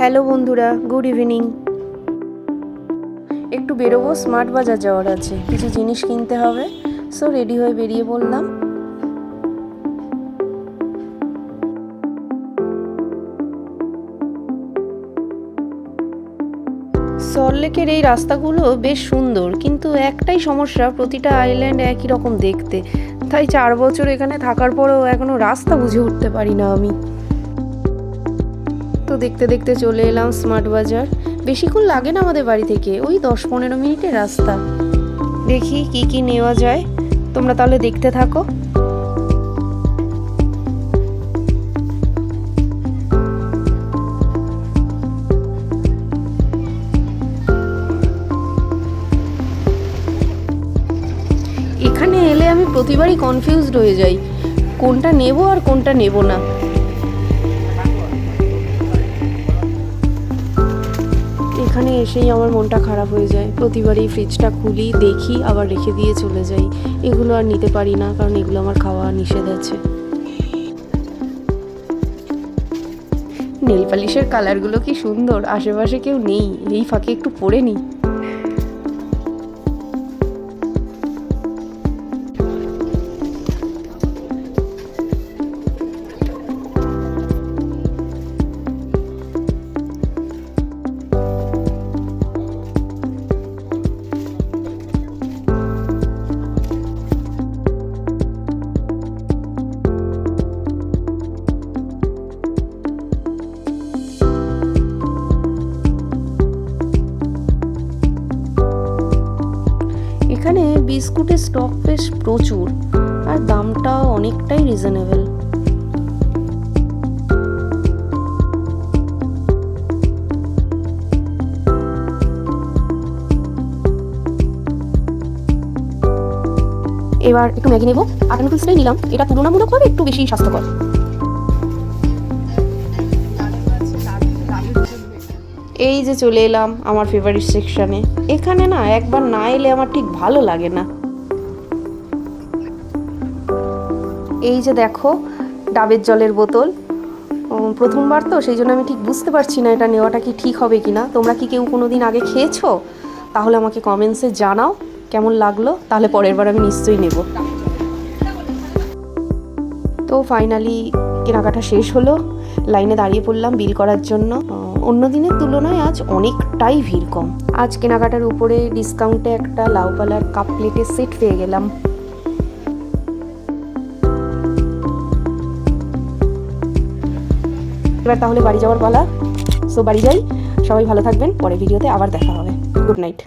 Hello বন্ধুরা good evening. একটু বেরোবো স্মার্ট বাজার যাওয়ার আছে। কিছু জিনিস কিনতে হবে। সো রেডি হয়ে বেরিয়ে পড়লাম। সল্টলেকের এই রাস্তাগুলো বেশ সুন্দর কিন্তু একটাই সমস্যা প্রতিটা আইল্যান্ড একই রকম দেখতে। তাই চার বছর এখানে থাকার পরেও এখনও রাস্তা বুঝে উঠতে পারি না আমি। দেখতে দেখতে চলে এলাম স্মার্ট বাজার। বেশিক্ষণ লাগে না আমাদের বাড়ি থেকে, ওই দশ পনেরো মিনিটের রাস্তা। দেখি কি কি নেওয়া যায়। তোমরা তাহলে দেখতে থাকো। এখানে এলে আমি প্রতিবারই কনফিউজড হয়ে যাই। কোনটা নেব আর কোনটা নেব না। এসেই আমার মনটা খারাপ হয়ে যায়। প্রতিবারই ফ্রিজটা খুলি, দেখি, আবার রেখে দিয়ে চলে যাই। এগুলো আর নিতে পারি না, কারণ এগুলো আমার খাওয়া নিষেধ আছে। নেল পালিশের কালারগুলো কি সুন্দর, আশেপাশে কেউ নেই, এই ফাঁকে একটু পরে নিই এখানে বিস্কুটের স্টক বেশ প্রচুর, আর দামটাও অনেকটাই রিজনেবল এবার একটু ম্যাগি নেব। আটা নুডলসটাই নিলাম, এটা তুলনামূলকভাবে একটু বেশি স্বাস্থ্যকর। এই যে চলে এলাম আমার ফেভারিট সেকশনে এখানে না একবার না এলে আমার ঠিক ভালো লাগে না। এই যে দেখো, ডাবের জলের বোতল। প্রথমবার তো, সেই জন্য আমি ঠিক বুঝতে পারছি না এটা নেওয়াটা কি ঠিক হবে কি না তোমরা কি কেউ কোনো দিন আগে খেয়েছো? তাহলে আমাকে কমেন্টসে জানাও, কেমন লাগল? তাহলে পরের বার আমি নিশ্চয়ই নেব। তো ফাইনালি কেনাকাটা শেষ হলো। লাইনে দাঁড়িয়ে পড়লাম বিল করার জন্য। অন্য দিনের তুলনায় আজ অনেকটাই ভিড় কম। আজ কেনাকাটার উপরে ডিসকাউন্টে একটা লাউপালার কাপ প্লেটের সেট পেয়ে গেলাম। এবার তাহলে বাড়ি যাওয়ার পালা। সো বাড়ি যাই। সবাই ভালো থাকবেন। পরে ভিডিওতে আবার দেখা হবে। Good night